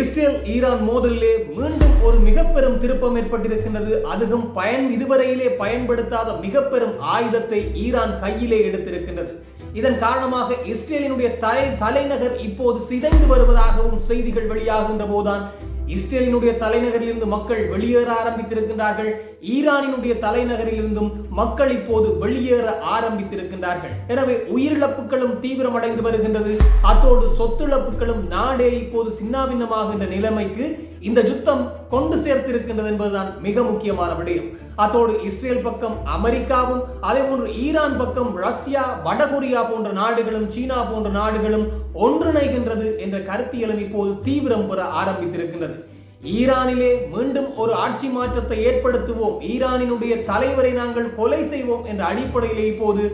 Israel Iran மோதலிலே மீண்டும் ஒரு மிக பெரும் திருப்பம் ஏற்பட்டிருக்கின்றது. அதுவும் பயன் இதுவரையிலே பயன்படுத்தாத மிக பெரும் ஆயுதத்தை ஈரான் கையிலே எடுத்திருக்கின்றது. இதன் காரணமாக இஸ்ரேலினுடைய தலை தலைநகர் இப்போது சிதைந்து வருவதாகவும் செய்திகள் வெளியாகின்ற போதுதான் இஸ்ரேலினுடைய தலைநகரிலிருந்து மக்கள் வெளியேற ஆரம்பித்திருக்கின்றார்கள். ஈரானினுடைய தலைநகரிலிருந்தும் மக்கள் இப்போது வெளியேற ஆரம்பித்திருக்கின்றார்கள். எனவே உயிரிழப்புகளும் தீவிரமடைந்து வருகின்றது. அத்தோடு சொத்துழப்புகளும் நாடே இப்போது சின்னாபின்னமாகின்ற நிலைமைக்கு இந்த யுத்தம் கொண்டு சேர்த்திருக்கின்றது என்பதுதான் மிக முக்கியமான விடயம். அத்தோடு இஸ்ரேல் பக்கம் அமெரிக்காவும் அதே போன்று ஈரான் பக்கம் ரஷ்யா வடகொரியா போன்ற நாடுகளும் சீனா போன்ற நாடுகளும் ஒன்றிணைகின்றது என்ற கருத்தியலும் இப்போது தீவிரம் பெற ஆரம்பித்திருக்கின்றது. ஈரானிலே மீண்டும் ஒரு ஆட்சி மாற்றத்தை ஏற்படுத்துவோம். ஈரானினுடைய தலைவரை நாங்கள் கொலை செய்வோம் என்ற அடிப்படையிலே இப்போது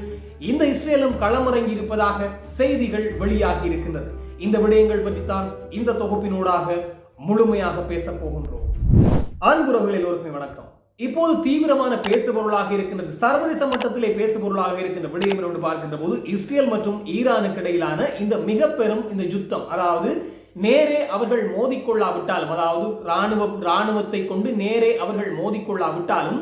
இந்த இஸ்ரேலும் களமிறங்கி இருப்பதாக செய்திகள் வெளியாகி இருக்கின்றது. இந்த விடயங்கள் பற்றி தான் இந்த தொகுப்பினூடாக முழுமையாக பேச போகின்றோம். அன்புறவுகள் எல்லோருக்குமே வணக்கம். இப்போது தீவிரமான பேசுபொருளாக இருக்கின்றது சர்வதேச மட்டத்திலே பேசுபொருளாக இருக்கின்ற விடயம் என்று பார்க்கின்ற போது இஸ்ரேல் மற்றும் ஈரானுக்கு இடையிலான இந்த மிக பெரும் இந்த யுத்தம் அதாவது நேரே அவர்கள் மோதிக்கொள்ளாவிட்டாலும் அதாவது ராணுவ ராணுவத்தை கொண்டு நேரே அவர்கள் மோதிக்கொள்ளாவிட்டாலும்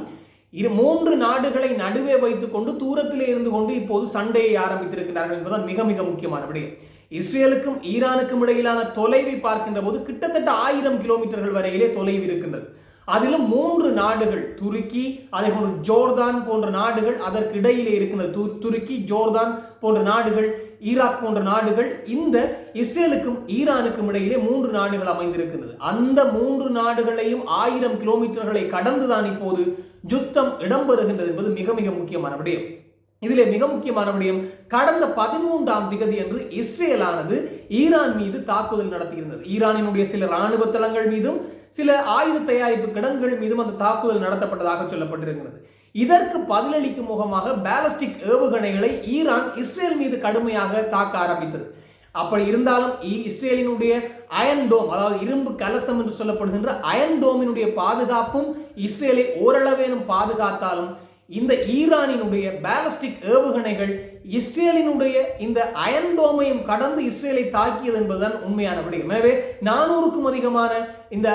இரு மூன்று நாடுகளை நடுவே வைத்துக் கொண்டு தூரத்திலே இருந்து கொண்டு இப்போது சண்டையை ஆரம்பித்திருக்கிறார்கள் என்பதுதான் மிக மிக முக்கியமான விடயம். இஸ்ரேலுக்கும் ஈரானுக்கும் இடையிலான தொலைவை பார்க்கின்ற போது கிட்டத்தட்ட ஆயிரம் கிலோமீட்டர்கள் வரையிலே தொலைவு இருக்கின்றது. அதிலும் மூன்று நாடுகள் துருக்கி அதே போன்று ஜோர்தான் போன்ற நாடுகள் அதற்கு இடையிலே இருக்கின்ற து துருக்கி ஜோர்தான் போன்ற நாடுகள் ஈராக் போன்ற நாடுகள் இந்த இஸ்ரேலுக்கும் ஈரானுக்கும் இடையிலே மூன்று நாடுகள் அமைந்திருக்கிறது அந்த மூன்று நாடுகளையும் ஆயிரம் கிலோமீட்டர்களை கடந்துதான் இப்போது யுத்தம் இடம்பெறுகின்றது என்பது மிக மிக முக்கியமான விடயம். இதிலே மிக முக்கியமான விடயம் கடந்த பதிமூன்றாம் திகதி என்று இஸ்ரேலானது ஈரான் மீது தாக்குதல் நடத்தியிருந்தது. ஈரானினுடைய சில இராணுவ தளங்கள் மீதும் சில ஆயுத தயாரிப்பு கிடங்குகள் மீதும் அந்த தாக்குதல் நடத்தப்பட்டதாக சொல்லப்பட்டிருக்கிறது. இதற்கு பதிலளிக்கும் முகமாக பேலஸ்டிக் ஏவுகணைகளை ஈரான் இஸ்ரேல் மீது கடுமையாக தாக்க ஆரம்பித்தது. அப்படி இருந்தாலும் இஸ்ரேலினுடைய அயன் டோம் அதாவது இரும்பு கலசம் என்று சொல்லப்படுகின்ற அயன் டோமினுடைய பாதுகாப்பும் இஸ்ரேலை ஓரளவேனும் பாதுகாத்தாலும் இந்த ஈரானினுடைய பேலஸ்டிக் ஏவுகணைகள் இஸ்ரேலினுடைய இந்த அயன் டோமையும் கடந்து இஸ்ரேலை தாக்கியது என்பதுதான் உண்மையான விடயம் எனவே நானூறுக்கும் அதிகமான இந்த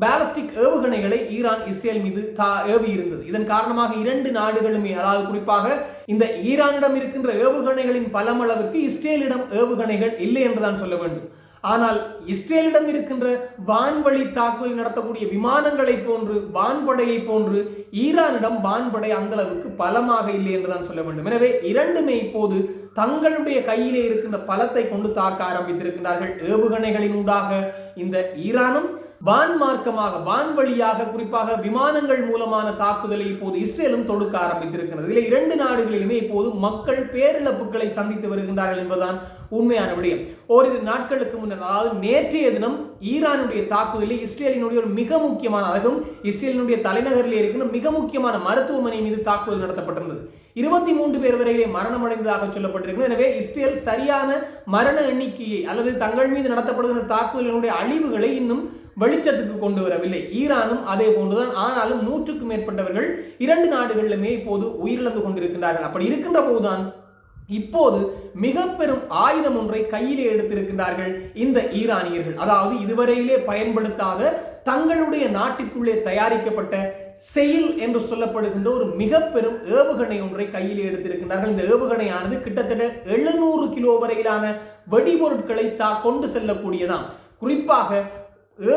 பேலஸ்டிக் ஏவுகணைகளை ஈரான் இஸ்ரேல் மீது தா ஏவி இருந்தது இதன் காரணமாக இரண்டு நாடுகளுமே அதாவது குறிப்பாக இந்த ஈரானிடம் இருக்கின்ற ஏவுகணைகளின் பலமளவிற்கு இஸ்ரேலிடம் ஏவுகணைகள் இல்லை என்றுதான் சொல்ல வேண்டும். ஆனால் இஸ்ரேலிடம் இருக்கின்ற வான்வழி தாக்குதல் நடத்தக்கூடிய விமானங்களை போன்று வான்படையை போன்று ஈரானிடம் வான்படை அந்த அளவுக்கு பலமாக இல்லை என்றுதான் சொல்ல வேண்டும். எனவே இரண்டுமே இப்போது தங்களுடைய கையிலே இருக்கின்ற பலத்தை கொண்டு தாக்க ஆரம்பித்திருக்கிறார்கள் ஏவுகணைகளின் ஊடாக இந்த ஈரானும் வான் மார்க்கமாக வான்வழியாக குறிப்பாக விமானங்கள் மூலமான தாக்குதலை இப்போது இஸ்ரேலும் தொடுக்க ஆரம்பித்திருக்கிறது இதில் இரண்டு நாடுகளிலுமே இப்போது மக்கள் பேரிழப்புகளை சந்தித்து வருகின்றார்கள் என்பதுதான் உண்மையான விடயம். ஓரிரு நாட்களுக்கு முன்னர் அதாவது நேற்றைய தினம் ஈரானுடைய தாக்குதலில் இஸ்ரேலினுடைய ஒரு மிக முக்கியமான அதுவும் இஸ்ரேலினுடைய தலைநகரில் இருக்கிற மிக முக்கியமான மருத்துவமனை மீது தாக்குதல் நடத்தப்பட்டிருந்தது. இருபத்தி மூன்று பேர் வரையிலே மரணமடைந்ததாக சொல்லப்பட்டிருக்கிறது. எனவே இஸ்ரேல் சரியான மரண எண்ணிக்கையை அல்லது தங்கள் மீது நடத்தப்படுகிற தாக்குதலினுடைய அழிவுகளை இன்னும் வெளிச்சத்துக்கு கொண்டு வரவில்லை. ஈரானும் அதே போன்றுதான். ஆனாலும் நூற்றுக்கும் மேற்பட்டவர்கள் இரண்டு நாடுகளிலுமே இப்போது உயிரிழந்து கொண்டிருக்கின்றார்கள். அப்படி இருக்கின்ற போதுதான் இப்போது மிக பெரும் ஆயுதம் ஒன்றை கையிலே எடுத்திருக்கின்றார்கள் இந்த ஈரானியர்கள். அதாவது இதுவரையிலே பயன்படுத்தாத தங்களுடைய நாட்டிற்குள்ளே தயாரிக்கப்பட்ட செயல் என்று சொல்லப்படுகின்ற ஒரு மிக பெரும் ஏவுகணை ஒன்றை கையில் எடுத்திருக்கின்றார்கள். இந்த ஏவுகணையானது கிட்டத்தட்ட எழுநூறு கிலோ வரையிலான வெடிபொருட்களை தா கொண்டு செல்லக்கூடியதாம். குறிப்பாக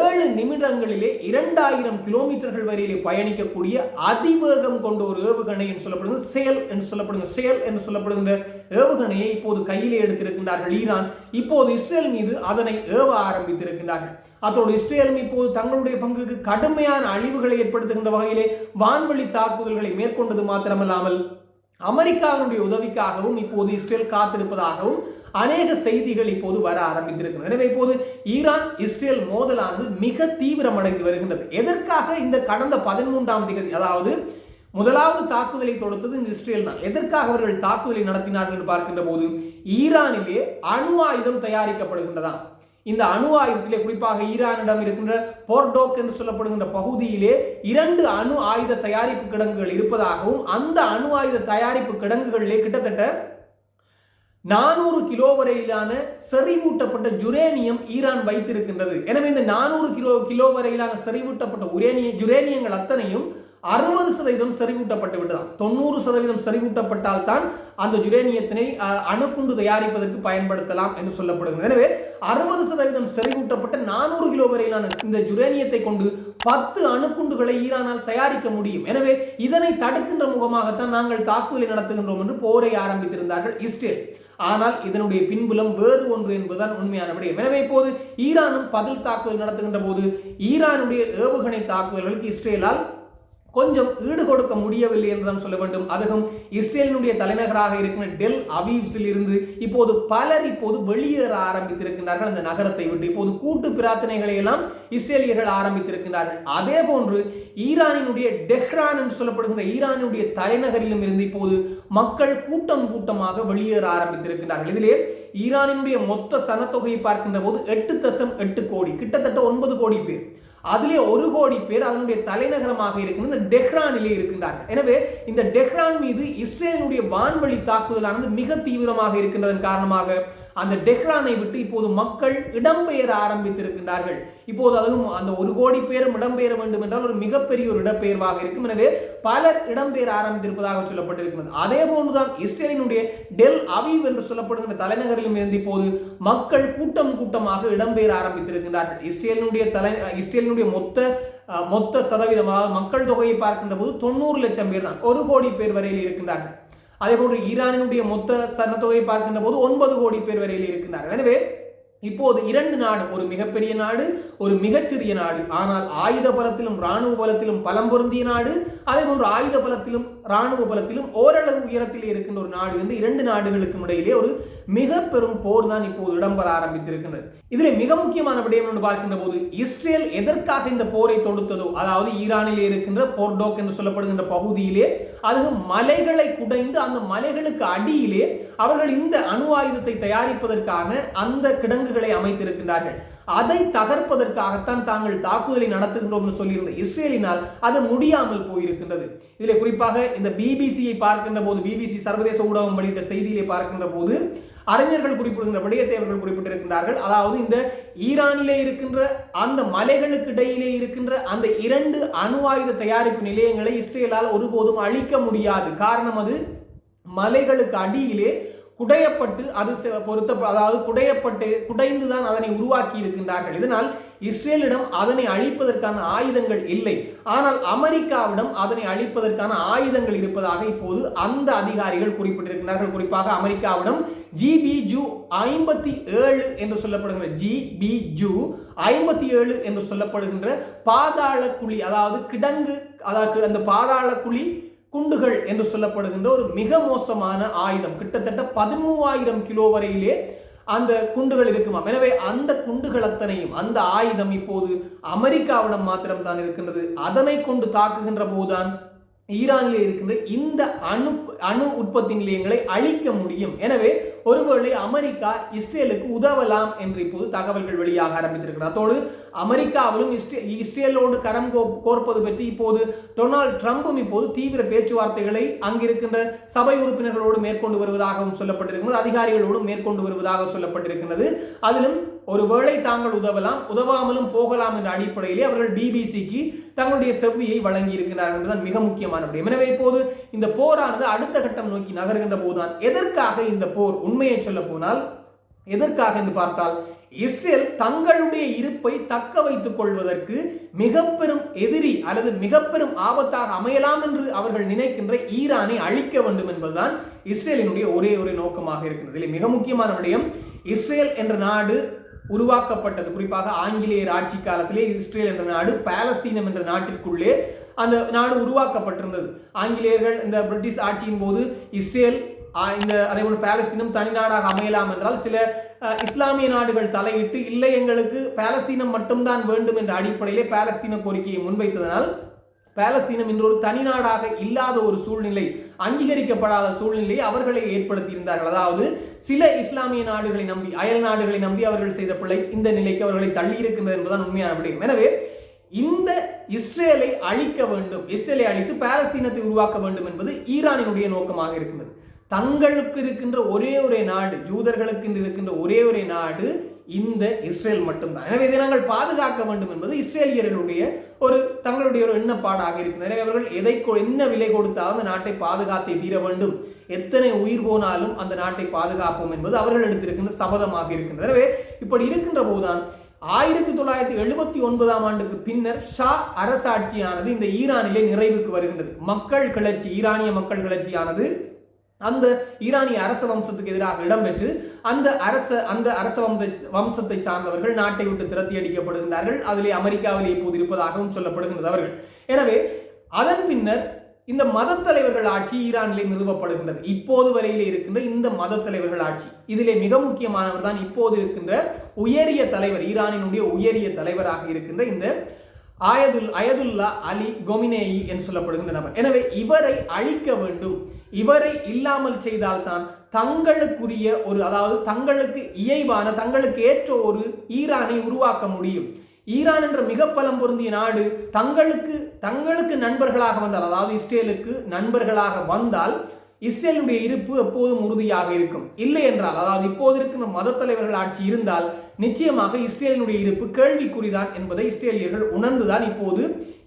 ஏழு நிமிடங்களிலே இரண்டாயிரம் கிலோமீட்டர்கள் வரையிலே பயணிக்கக்கூடிய அதிவேகம் கொண்ட ஒரு ஏவுகணை என்று சொல்லப்படுகிறது. செயல் என்று சொல்லப்படுகிற செயல் என்று சொல்லப்படுகின்ற ஏவுகணையை இப்போது கையிலே எடுத்திருக்கின்றார்கள் ஈரான். இப்போது இஸ்ரேல் மீது அதனை ஏவ ஆரம்பித்திருக்கின்றார்கள். அதோடு இஸ்ரேலும் இப்போது தங்களுடைய பங்குக்கு கடுமையான அழிவுகளை ஏற்படுத்துகின்ற வகையிலே வான்வழி தாக்குதல்களை மேற்கொண்டது மாத்திரமல்லாமல் அமெரிக்காவினுடைய உதவிக்காகவும் இப்போது இஸ்ரேல் காத்திருப்பதாகவும் அநேக செய்திகள் இப்போது வர ஆரம்பித்திருக்கிறது எனவே இப்போது ஈரான் இஸ்ரேல் மோதலானது மிக தீவிரமடைந்து வருகின்றது. எதற்காக இந்த கடந்த பதிமூன்றாம் தேதி அதாவது முதலாவது தாக்குதலை தொடுத்தது இந்த இஸ்ரேல் தான். எதற்காக அவர்கள் தாக்குதலை நடத்தினார்கள் என்று பார்க்கின்ற போது ஈரானிலே அணு ஆயுதம் தயாரிக்கப்படுகின்றதாம். இந்த அணு ஆயுதத்திலே குறிப்பாக ஈரானிடம் இருக்கின்ற போர்டோக் என்று சொல்லப்படுகின்ற பகுதியிலே இரண்டு அணு ஆயுத தயாரிப்பு கிடங்குகள் இருப்பதாகவும் அந்த அணு ஆயுத தயாரிப்பு கிடங்குகளிலே கிட்டத்தட்ட நானூறு கிலோ வரையிலான செறிவூட்டப்பட்ட ஜுரேனியம் ஈரான் வைத்திருக்கின்றது. எனவே இந்த நானூறு கிலோ கிலோ வரையிலான செறிவூட்டப்பட்ட உரேனிய ஜுரேனியங்கள் அத்தனையும் அறுபது சதவீதம் செறிவூட்டப்பட்டு விட்டுதான் தொண்ணூறு சதவீதம் செறிவூட்டப்பட்டால் தான் அந்த ஜுரேனியத்தினை அணுக்குண்டு அணுகுண்டு தயாரிப்பதற்கு பயன்படுத்தலாம் என்று சொல்லப்படுகிறது. எனவே அறுபது சதவீதம் செறிவூட்டப்பட்ட நானூறு கிலோ வரையிலான இந்த ஜுரேனியத்தை கொண்டு பத்து அணுகுண்டுகளை ஈரானால் தயாரிக்க முடியும். எனவே இதனை தடுக்கின்ற முகமாகத்தான் நாங்கள் தாக்குதலை நடத்துகின்றோம் என்று போரை ஆரம்பித்திருந்தார்கள் இஸ்ரேல். ஆனால் இதனுடைய பின்புலம் வேறு ஒன்று என்பதுதான் உண்மையான விடயம். எனவே இப்போது ஈரானும் பதில் தாக்குதல் நடத்துகின்ற போது ஈரானுடைய ஏவுகணை தாக்குதல்களுக்கு இஸ்ரேலால் கொஞ்சம் ஈடு கொடுக்க முடியவில்லை என்றுதான் சொல்ல வேண்டும். அதுவும் இஸ்ரேலினுடைய தலைநகராக இருக்கிற டெல் அவீவ்ஸில் இருந்து இப்போது பலர் இப்போது வெளியேற ஆரம்பித்திருக்கின்றார்கள் அந்த நகரத்தை விட்டு. இப்போது கூட்டு பிரார்த்தனைகளை எல்லாம் இஸ்ரேலியர்கள் ஆரம்பித்திருக்கின்றார்கள். அதே போன்று ஈரானினுடைய டெஹ்ரான் என்று சொல்லப்படுகின்ற ஈரானுடைய தலைநகரிலும் இருந்து இப்போது மக்கள் கூட்டம் கூட்டமாக வெளியேற ஆரம்பித்திருக்கின்றார்கள். இதிலே ஈரானினுடைய மொத்த சனத்தொகையை பார்க்கின்ற போது எட்டு தசம் எட்டு கோடி கிட்டத்தட்ட ஒன்பது கோடி பேர். அதிலே ஒரு கோடி பேர் அதனுடைய தலைநகரமாக இருக்கின்ற இந்த டெஹ்ரானிலே இருக்கின்றார்கள். எனவே இந்த டெஹ்ரான் மீது இஸ்ரேலினுடைய வான்வழி தாக்குதலானது மிக தீவிரமாக இருக்கின்றதன் காரணமாக அந்த டெஹ்ரானை விட்டு இப்போது மக்கள் இடம்பெயர ஆரம்பித்திருக்கின்றார்கள். இப்போது அதுவும் அந்த ஒரு கோடி பேரும் இடம்பெயர வேண்டும் என்றால் ஒரு மிகப்பெரிய ஒரு இடப்பெயர்வாக இருக்கும். எனவே பலர் இடம்பெயர ஆரம்பித்திருப்பதாக சொல்லப்பட்டிருக்கிறது. அதே போன்றுதான் இஸ்ரேலினுடைய டெல் அவீவ் என்று சொல்லப்படுகின்ற தலைநகரிலும் இருந்து இப்போது மக்கள் கூட்டம் கூட்டமாக இடம்பெயர ஆரம்பித்திருக்கின்றார்கள். இஸ்ரேலினுடைய தலை இஸ்ரேலினுடைய மொத்த மொத்த சதவீதமாக மக்கள் தொகையை பார்க்கின்ற போது தொண்ணூறு லட்சம் பேர் தான். ஒரு கோடி பேர் வரையில் இருக்கின்றார்கள். அதே போன்று ஈரானினுடைய மொத்த சனத்தொகையை பார்க்கின்ற போது ஒன்பது கோடி பேர் வரையில் இருக்கின்றார்கள். எனவே இப்போது இரண்டு நாடு ஒரு மிகப்பெரிய நாடு ஒரு மிகச்சிறிய நாடு. ஆனால் ஆயுத பலத்திலும் இராணுவ பலத்திலும் பலம் பொருந்திய நாடு அதே போன்று ஆயுத பலத்திலும் இராணுவ பலத்திலும் ஓரளவு உயரத்தில் இருக்கின்ற ஒரு நாடு வந்து இரண்டு நாடுகளுக்கும் இடையிலே ஒரு மிக பெரும் போர் தான் இப்போது இடம்பெற ஆரம்பித்திருக்கின்றது. இதிலே மிக முக்கியமான விடயம் என்று பார்க்கின்ற போது இஸ்ரேல் எதற்காக இந்த போரை தொடுத்ததோ அதாவது ஈரானிலே இருக்கின்ற போர்டோக் என்று சொல்லப்படுகின்ற பகுதியிலே அது மலைகளை குடைந்து அந்த மலைகளுக்கு அடியிலே அவர்கள் இந்த அணு ஆயுதத்தை தயாரிப்பதற்கான அந்த கிடங்குகளை அமைத்திருக்கின்றார்கள். அதை தகர்ப்பதற்காகத்தான் தாங்கள் தாக்குதலை நடத்துகிறோம்னு சொல்லியிருந்த இஸ்ரேலினால் அது முடியாமல் போயிருக்கின்றது. இதில் குறிப்பாக இந்த பிபிசியை பார்க்கின்ற போது பிபிசி சர்வதேச ஊடகம் வெளியிட்ட செய்தியிலே பார்க்கின்ற போது அறிஞர்கள் குறிப்பிடுகின்ற விடயத்தை அவர்கள் குறிப்பிட்டிருக்கின்றார்கள். அதாவது இந்த ஈரானிலே இருக்கின்ற அந்த மலைகளுக்கு இடையிலே இருக்கின்ற அந்த இரண்டு அணு ஆயுத தயாரிப்பு நிலையங்களை இஸ்ரேலால் ஒருபோதும் அழிக்க முடியாது. காரணம் அது மலைகளுக்கு அடியிலே குடையப்பட்டு அது பொருத்த அதாவது குடையப்பட்டு குடைந்து தான் அதனை உருவாக்கி இருக்கின்றார்கள் இதனால் இஸ்ரேலிடம் அதனை அழிப்பதற்கான ஆயுதங்கள் இல்லை. ஆனால் அமெரிக்காவிடம் அதனை அழிப்பதற்கான ஆயுதங்கள் இருப்பதாக இப்போது அந்த அதிகாரிகள் குறிப்பிட்டிருக்கிறார்கள் குறிப்பாக அமெரிக்காவிடம் ஜிபி ஜூ ஐம்பத்தி ஏழு என்று சொல்லப்படுகின்ற ஜிபி ஜூ ஐம்பத்தி ஏழு என்று சொல்லப்படுகின்ற பாதாள குழி அதாவது கிடங்கு அதாவது அந்த பாதாள குழி குண்டுகள் என்று சொல்லப்படுகின்ற ஒரு மிக மோசமான ஆயுதம். கிட்டத்தட்ட பதிமூவாயிரம் கிலோ வரையிலே அந்த குண்டுகள் இருக்குமாம். எனவே அந்த குண்டுகள் அத்தனையும் அந்த ஆயுதம் இப்போது அமெரிக்காவிடம் மாத்திரம்தான் இருக்கின்றது. அதனை கொண்டு தாக்குகின்ற போதுதான் ஈரானிலே இருக்கின்ற இந்த அணு அணு உற்பத்தி நிலையங்களை அழிக்க முடியும். எனவே ஒருவேளை அமெரிக்கா இஸ்ரேலுக்கு உதவலாம் என்று இப்போது தகவல்கள் வெளியாக ஆரம்பித்திருக்கிறது. அதோடு அமெரிக்காவிலும் இஸ்ரே இஸ்ரேலோடு கரம் கோ கோர்ப்பது பற்றி இப்போது டொனால்ட் ட்ரம்பும் இப்போது தீவிர பேச்சுவார்த்தைகளை அங்கிருக்கின்ற சபை உறுப்பினர்களோடு மேற்கொண்டு வருவதாகவும் சொல்லப்பட்டிருக்கிறது. அதிகாரிகளோடும் மேற்கொண்டு வருவதாக சொல்லப்பட்டிருக்கிறது அதிலும் ஒருவேளை தாங்கள் உதவலாம் உதவாமலும் போகலாம் என்ற அடிப்படையிலே அவர்கள் பிபிசிக்கு தங்களுடைய செவ்வியை வழங்கி இருக்கிறார்கள் என்பதுதான் மிக முக்கியமான விடயம். எனவே இப்போது இந்த போரானது அடுத்த கட்டம் நோக்கி நகர்கின்ற போதுதான் எதற்காக இந்த போர்? உண்மையை சொல்ல போனால் எதற்காக என்று பார்த்தால் இஸ்ரேல் தங்களுடைய இருப்பை தக்க வைத்துக் கொள்வதற்கு மிக பெரும் எதிரி அல்லது மிக பெரும் ஆபத்தாக அமையலாம் என்று அவர்கள் நினைக்கின்ற ஈரானை அழிக்க வேண்டும் என்பதுதான் இஸ்ரேலினுடைய ஒரே ஒரு நோக்கமாக இருக்கிறது. இதில் மிக முக்கியமான விடயம் இஸ்ரேல் என்ற நாடு உருவாக்கப்பட்டது. குறிப்பாக ஆங்கிலேயர் ஆட்சி காலத்திலே இஸ்ரேல் என்ற நாடு பாலஸ்தீனம் என்ற நாட்டிற்குள்ளே அந்த நாடு உருவாக்கப்பட்டிருந்தது. ஆங்கிலேயர்கள் இந்த பிரிட்டிஷ் ஆட்சியின் போது இஸ்ரேல் இந்த அதே போல பாலஸ்தீனம் தனிநாடாக அமையலாம் என்றால் சில இஸ்லாமிய நாடுகள் தலையிட்டு இல்லை எங்களுக்கு பாலஸ்தீனம் மட்டும்தான் வேண்டும் என்ற அடிப்படையிலே பாலஸ்தீன கோரிக்கையை முன்வைத்ததனால் பாலஸ்தீனம் இன்றொரு ஒரு தனி நாடாக இல்லாத ஒரு சூழ்நிலை அங்கீகரிக்கப்படாத சூழ்நிலையை அவர்களே ஏற்படுத்தியிருந்தார்கள். அதாவது சில இஸ்லாமிய நாடுகளை நம்பி அயல் நாடுகளை நம்பி அவர்கள் செய்த பிள்ளை இந்த நிலைக்கு அவர்களை தள்ளி இருக்கின்றது என்பதுதான் உண்மையான விடயம். எனவே இந்த இஸ்ரேலை அழிக்க வேண்டும் இஸ்ரேலை அழித்து பாலஸ்தீனத்தை உருவாக்க வேண்டும் என்பது ஈரானினுடைய நோக்கமாக இருக்கின்றது. தங்களுக்கு இருக்கின்ற ஒரே ஒரே நாடு ஜூதர்களுக்கு இருக்கின்ற ஒரே ஒரே நாடு இந்த இஸ்ரேல் மட்டும்தான். எனவே இதை நாங்கள் பாதுகாக்க வேண்டும் என்பது இஸ்ரேலியர்களுடைய ஒரு தங்களுடைய ஒரு எண்ணப்பாடாக இருக்கிறது எனவே அவர்கள் எதை என்ன விலை கொடுத்தாலும் அந்த நாட்டை பாதுகாத்தே தீர வேண்டும். எத்தனை உயிர் போனாலும் அந்த நாட்டை பாதுகாப்போம் என்பது அவர்கள் எடுத்திருக்கின்ற சபதமாக இருக்கின்றது. எனவே இப்படி இருக்கின்ற போதுதான் ஆயிரத்தி தொள்ளாயிரத்தி எழுபத்தி ஒன்பதாம் ஆண்டுக்கு பின்னர் ஷா அரசாட்சியானது இந்த ஈரானிலே நிறைவுக்கு வருகின்றது. மக்கள் கிளர்ச்சி ஈரானிய மக்கள் கிளர்ச்சியானது அந்த ஈரானிய அரச வம்சத்துக்கு எதிராக இடம்பெற்று அந்த அரச அந்த அரச வம்சத்தை சார்ந்தவர்கள் நாட்டை விட்டு திரத்தி அடிக்கப்படுகின்றார்கள். அதிலே அமெரிக்காவில் இப்போது இருப்பதாகவும் சொல்லப்படுகின்றது அவர்கள். எனவே அதன் பின்னர் இந்த மத தலைவர்கள் ஆட்சி ஈரானிலே நிறுவப்படுகின்றது. இப்போது வரையிலே இருக்கின்ற இந்த மத தலைவர்கள் ஆட்சி. இதிலே மிக முக்கியமானவர் தான் இப்போது இருக்கின்ற உயரிய தலைவர் ஈரானினுடைய உயரிய தலைவராக இருக்கின்ற இந்த ஆயதுல் அயதுல்லா அலி கொமினேயி என்று சொல்லப்படுகின்ற நபர். எனவே இவரை அழிக்க வேண்டும். இவரை இல்லாமல் செய்தால்தான் தங்களுக்குரிய ஒரு அதாவது தங்களுக்கு இயைவான தங்களுக்கு ஏற்ற ஒரு ஈரானை உருவாக்க முடியும். ஈரான் என்ற மிக பலம் பொருந்திய நாடு தங்களுக்கு தங்களுக்கு நண்பர்களாக வந்தால் அதாவது இஸ்ரேலுக்கு நண்பர்களாக வந்தால் இஸ்ரேலுடைய இருப்பு எப்போதும் உறுதியாக இருக்கும். இல்லை என்றால் அதாவது இப்போது இருக்கின்ற மத தலைவர்கள் ஆட்சி இருந்தால் நிச்சயமாக இஸ்ரேலினுடைய இருப்பு கேள்விக்குறிதான் என்பதை இஸ்ரேலியர்கள் உணர்ந்துதான் இப்போது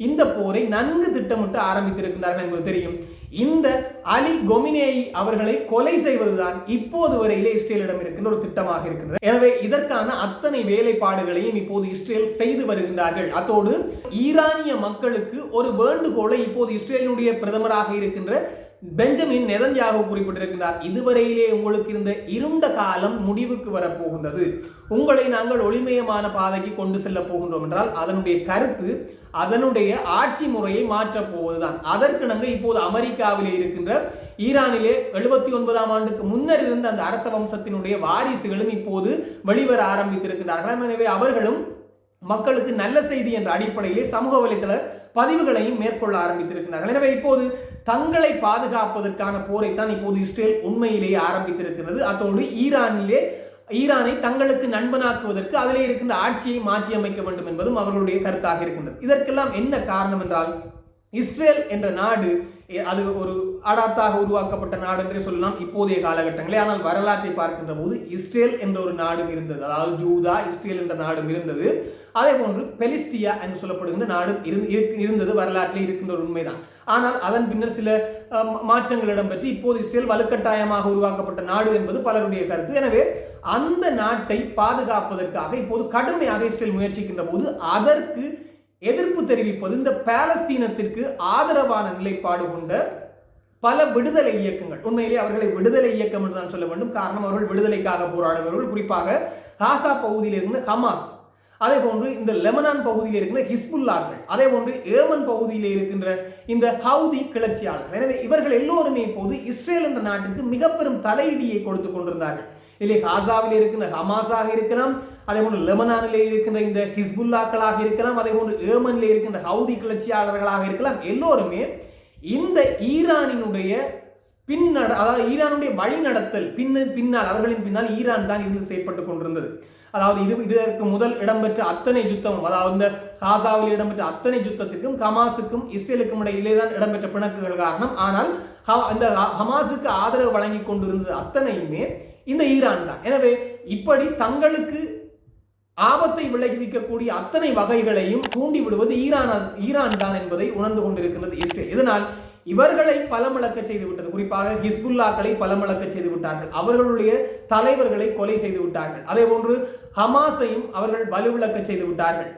இந்த போரை நன்கு திட்டமிட்டு ஆரம்பித்திருக்கிறார்கள் என்பது தெரியும். இந்த அலி கொமினேயி அவர்களை கொலை செய்வதுதான் இப்போது வரையிலே இஸ்ரேலிடம் இருக்கின்ற ஒரு திட்டமாக இருக்கிறது எனவே இதற்கான அத்தனை வேலைப்பாடுகளையும் இப்போது இஸ்ரேல் செய்து வருகின்றார்கள். அத்தோடு ஈரானிய மக்களுக்கு ஒரு வேண்டுகோளை இப்போது இஸ்ரேலினுடைய பிரதமராக இருக்கின்ற பெஞ்சமின் நெதன்யாகு குறிப்பிட்டிருக்கிறார் இதுவரையிலே உங்களுக்கு இருந்த இருண்ட காலம் முடிவுக்கு வரப்போகின்றது. உங்களை நாங்கள் ஒளிமயமான பாதைக்கு கொண்டு செல்ல போகின்றோம் என்றால் அதனுடைய கருத்து அதனுடைய ஆட்சி முறையை மாற்றப் போவதுதான். அதற்கிணங்க இப்போது அமெரிக்காவிலே இருக்கின்ற ஈரானிலே எழுபத்தி ஒன்பதாம் ஆண்டுக்கு முன்னர் இருந்த அந்த அரச வம்சத்தினுடைய வாரிசுகளும் இப்போது வெளிவர ஆரம்பித்திருக்கிறார்கள் எனவே அவர்களும் மக்களுக்கு நல்ல செய்தி என்ற அடிப்படையிலே சமூக வலைதள பதிவுகளையும் மேற்கொள்ள ஆரம்பித்திருக்கிறார்கள். எனவே இப்போது தங்களை பாதுகாப்பதற்கான போரைத்தான் இப்போது இஸ்ரேல் உண்மையிலேயே ஆரம்பித்திருக்கிறது. அத்தோடு ஈரானிலே ஈரானை தங்களுக்கு நண்பனாக்குவதற்கு அதிலே இருக்கின்ற ஆட்சியை மாற்றி அமைக்க வேண்டும் என்பதும் அவர்களுடைய கருத்தாக இருக்கின்றது. இதற்கெல்லாம் என்ன காரணம் என்றால் இஸ்ரேல் என்ற நாடு அது ஒரு அடாத்தாக உருவாக்கப்பட்ட நாடு என்றே சொல்லலாம் இப்போதைய காலகட்டங்களே. ஆனால் வரலாற்றை பார்க்கின்ற போது இஸ்ரேல் என்ற ஒரு நாடும் இருந்தது. அதாவது ஜூதா இஸ்ரேல் என்ற நாடும் இருந்தது. அதே போன்று பெலிஸ்தியா என்று சொல்லப்படுகின்ற நாடும் இருந்தது. வரலாற்றில் இருக்கின்ற ஒரு உண்மைதான். ஆனால் அதன் பின்னர் சில மாற்றங்களிடம் மாற்றங்கள் இடம்பெற்று இப்போது இஸ்ரேல் வலுக்கட்டாயமாக உருவாக்கப்பட்ட நாடு என்பது பலருடைய கருத்து. எனவே அந்த நாட்டை பாதுகாப்பதற்காக இப்போது கடுமையாக இஸ்ரேல் முயற்சிக்கின்ற போது அதற்கு எதிர்ப்பு தெரிவிப்பது இந்த பாலஸ்தீனத்திற்கு ஆதரவான நிலைப்பாடு கொண்ட பல விடுதலை இயக்கங்கள். உண்மையிலே அவர்களை விடுதலை இயக்கம் என்று தான் சொல்ல வேண்டும். காரணம் அவர்கள் விடுதலைக்காக போராடுபவர்கள். குறிப்பாக காசா பகுதியில் இருந்த ஹமாஸ். அதே போன்று இந்த லெமனான் பகுதியில் இருக்கின்ற ஹிஸ்புல்லாக்கள். அதே போன்று ஏமன் பகுதியில் இருக்கின்ற இந்த ஹவுதி கிளர்ச்சியாளர்கள். எனவே இவர்கள் எல்லோருமே இப்போது இஸ்ரேல் என்ற நாட்டிற்கு மிக பெரும் தலையிடியை கொடுத்து கொண்டிருந்தார்கள். இல்லை காசாவில் இருக்கின்ற ஹமாஸாக இருக்கலாம் அதே போன்று லெமனானிலே இருக்கின்ற இந்த ஹிஸ்புல்லாக்களாக இருக்கலாம் அதே போன்று ஏமனிலே இருக்கின்ற ஹவுதி கிளர்ச்சியாளர்களாக இருக்கலாம் எல்லோருமே இந்த ஈரானினுடைய பின்னட அதாவது ஈரானுடைய வழிநடத்தல் பின்ன பின்னால் அவர்களின் பின்னால் ஈரான் தான் இருந்து செயற்பட்டு கொண்டிருந்தது. அதாவது இது இதற்கு முதல் இடம்பெற்ற அத்தனை யுத்தமும் அதாவது இந்த காசாவில் இடம்பெற்ற அத்தனை யுத்தத்திற்கும் ஹமாஸுக்கும் இஸ்ரேலுக்கும் இடையிலே தான் இடம்பெற்ற பிணக்குகள் காரணம். ஆனால் இந்த ஹமாஸுக்கு ஆதரவு வழங்கி கொண்டிருந்தது அத்தனையுமே இந்த ஈரான் தான். எனவே இப்படி தங்களுக்கு ஆபத்தை விளைவிக்கக்கூடிய அத்தனை வகைகளையும் தூண்டி விடுவது ஈரான் ஈரான் தான் என்பதை உணர்ந்து கொண்டிருக்கிறது இஸ்ரேல். இதனால் இவர்களை பலமிழக்க செய்து விட்டது. குறிப்பாக ஹிஸ்புல்லாக்களை பலமிழக்க செய்து விட்டார்கள். அவர்களுடைய தலைவர்களை கொலை செய்து விட்டார்கள். அதே போன்று ஹமாஸையும் அவர்கள் வலுவிழக்க செய்து விட்டார்கள்.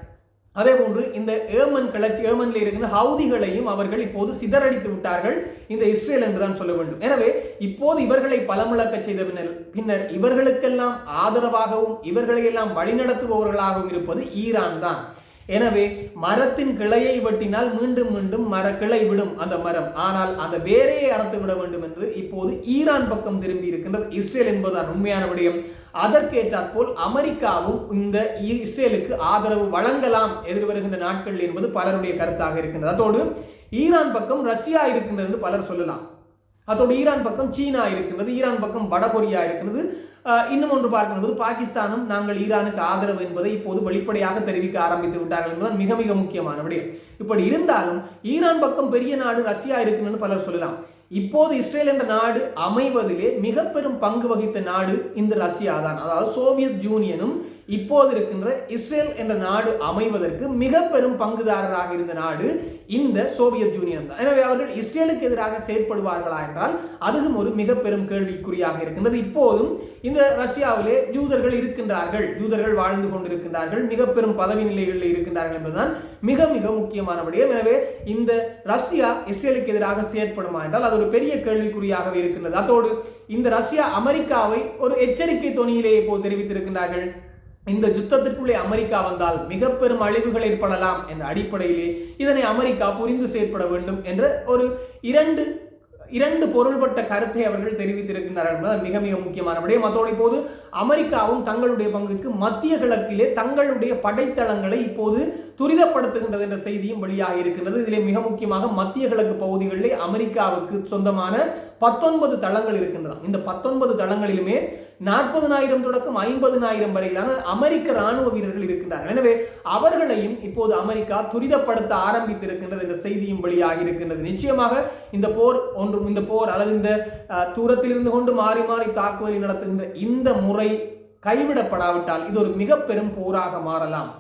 அதே போன்று இந்த ஏமன் கிளர்ச்சி ஏமனில் இருக்கின்ற ஹவுதிகளையும் அவர்கள் இப்போது சிதறடித்து விட்டார்கள். இந்த இஸ்ரேல் என்றுதான் சொல்ல வேண்டும். எனவே இப்போது இவர்களை பலமுழக்க செய்த பின்னர் பின்னர் இவர்களுக்கெல்லாம் ஆதரவாகவும் இவர்களை எல்லாம் வழிநடத்துபவர்களாகவும் இருப்பது ஈரான் தான். எனவே மரத்தின் கிளையை வெட்டினால் மீண்டும் மீண்டும் மர கிளை விடும் அந்த மரம். ஆனால் அந்த வேரையை அறுத்து விட வேண்டும் என்று இப்போது ஈரான் பக்கம் திரும்பி இருக்கின்றது. இஸ்ரேல் என்பதுதான் உண்மையான விடயம். அதற்கேற்றாற்போல் அமெரிக்காவும் இந்த இஸ்ரேலுக்கு ஆதரவு வழங்கலாம் எதிர்வருகின்ற நாட்கள் என்பது பலருடைய கருத்தாக இருக்கின்றது. அதோடு ஈரான் பக்கம் ரஷ்யா இருக்கின்றது என்று பலர் சொல்லலாம். அதோடு ஈரான் பக்கம் சீனா இருக்கின்றது. ஈரான் பக்கம் வடகொரியா இருக்கின்றது. இன்னும் ஒன்று பார்க்கும்போது பாகிஸ்தானும் நாங்கள் ஈரானுக்கு ஆதரவு என்பதை இப்போது வெளிப்படையாக தெரிவிக்க ஆரம்பித்து விட்டார்கள் என்பதுதான் மிக மிக முக்கியமான விடயம். இப்படி இருந்தாலும் ஈரான் பக்கம் பெரிய நாடு ரஷ்யா இருக்குன்னு பலர் சொல்லலாம். இப்போது இஸ்ரேல் என்ற நாடு அமைவதிலே மிக பெரும் பங்கு வகித்த நாடு இந்த ரஷ்யா தான் அதாவது சோவியத் யூனியனும் இப்போது இருக்கின்ற இஸ்ரேல் என்ற நாடு அமைவதற்கு மிக பெரும் பங்குதாரராக இருந்த நாடு இந்த சோவியத் யூனியன் தான். எனவே அவர்கள் இஸ்ரேலுக்கு எதிராக செயற்படுவார்களா என்றால் அதுவும் ஒரு மிக பெரும் கேள்விக்குறியாக இருக்கின்றது. இப்போதும் இந்த ரஷ்யாவிலே ஜூதர்கள் இருக்கின்றார்கள். ஜூதர்கள் வாழ்ந்து கொண்டிருக்கின்றார்கள். மிக பெரும் பதவி நிலைகளில் இருக்கின்றார்கள் என்பதுதான் மிக மிக முக்கியமான விடயம். எனவே இந்த ரஷ்யா இஸ்ரேலுக்கு எதிராக செயற்படுமா என்றால் அது ஒரு பெரிய கேள்விக்குறியாகவே இருக்கின்றது. அதோடு இந்த ரஷ்யா அமெரிக்காவை ஒரு எச்சரிக்கை தொனியிலே இப்போது தெரிவித்திருக்கின்றார்கள். இந்த யுத்தத்திற்குள்ளே அமெரிக்கா வந்தால் மிக பெரும் அழிவுகள் ஏற்படலாம் என்ற அடிப்படையிலே இதனை அமெரிக்கா புரிந்து செயற்பட வேண்டும் என்ற ஒரு இரண்டு இரண்டு பொருள்பட்ட கருத்தை அவர்கள் தெரிவித்திருக்கின்றார்கள் மிக மிக முக்கியமான விடயம். அதோடு இப்போது அமெரிக்காவும் தங்களுடைய பங்குக்கு மத்திய கிழக்கிலே தங்களுடைய படைத்தளங்களை இப்போது துரிதப்படுத்துகின்றது என்ற செய்தியும் வெளியாக இருக்கின்றது இதிலே மிக முக்கியமாக மத்திய கிழக்கு பகுதிகளிலே அமெரிக்காவுக்கு சொந்தமான பத்தொன்பது தளங்கள் இருக்கின்றன. இந்த பத்தொன்பது தளங்களிலுமே நாற்பதனாயிரம் தொடக்கம் ஐம்பதனாயிரம் வரையிலான அமெரிக்க ராணுவ வீரர்கள் இருக்கின்றனர் எனவே அவர்களையும் இப்போது அமெரிக்கா துரிதப்படுத்த ஆரம்பித்திருக்கின்றது என்ற செய்தியும் வெளியாக இருக்கின்றது நிச்சயமாக இந்த போர் ஒன்றும் இந்த போர் அல்லது இந்த தூரத்தில் இருந்து கொண்டு மாறி மாறி தாக்குதலை நடத்துகின்ற இந்த முறை முறை கைவிடப்படாவிட்டால் இது ஒரு மிக பெரும் போராக மாறலாம்.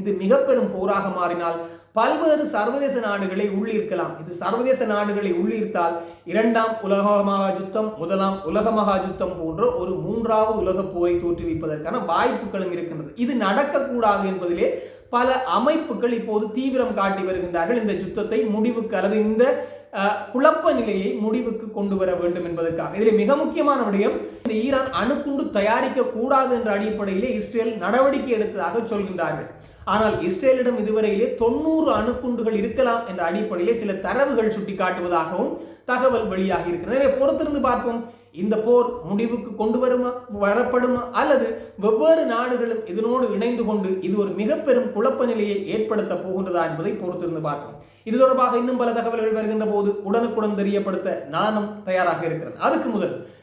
இது மிக பெரும் போராக மாறினால் பல்வேறு சர்வதேச நாடுகளை உள்ளீர்க்கலாம். இது சர்வதேச நாடுகளை உள்ளீர்த்தால் இரண்டாம் உலக மகா யுத்தம் முதலாம் உலக மகா யுத்தம் போன்ற ஒரு மூன்றாவது உலக போரை தோற்றுவிப்பதற்கான வாய்ப்புகளும் இருக்கின்றது. இது நடக்கக்கூடாது என்பதிலே பல அமைப்புகள் இப்போது தீவிரம் காட்டி வருகின்றார்கள். இந்த யுத்தத்தை முடிவுக்கு அல்லது இந்த குழப்ப நிலையை முடிவுக்கு கொண்டு வர வேண்டும் என்பதற்காக. இதில் மிக முக்கியமான விடயம் இந்த ஈரான் அணுக்குண்டு தயாரிக்க கூடாது என்ற அடிப்படையிலே இஸ்ரேல் நடவடிக்கை எடுத்ததாக சொல்கின்றார்கள். ஆனால் இஸ்ரேலிடம் இதுவரையிலே தொண்ணூறு அணுக்குண்டுகள் இருக்கலாம் என்ற அடிப்படையிலே சில தரவுகள் சுட்டிக்காட்டுவதாகவும் தகவல் வெளியாகி இருக்கிறது. எனவே பொறுத்திருந்து பார்ப்போம். இந்த போர் முடிவுக்கு கொண்டு வருமா வரப்படுமா அல்லது வெவ்வேறு நாடுகளும் இதனோடு இணைந்து கொண்டு இது ஒரு மிக பெரும் குழப்ப நிலையை ஏற்படுத்த போகின்றதா என்பதை பொறுத்திருந்து பார்ப்போம். இது தொடர்பாக இன்னும் பல தகவல்கள் வருகின்ற போது உடனுக்குடன் தெரியப்படுத்த நானும் தயாராக இருக்கிறேன். அதுக்கு முதல்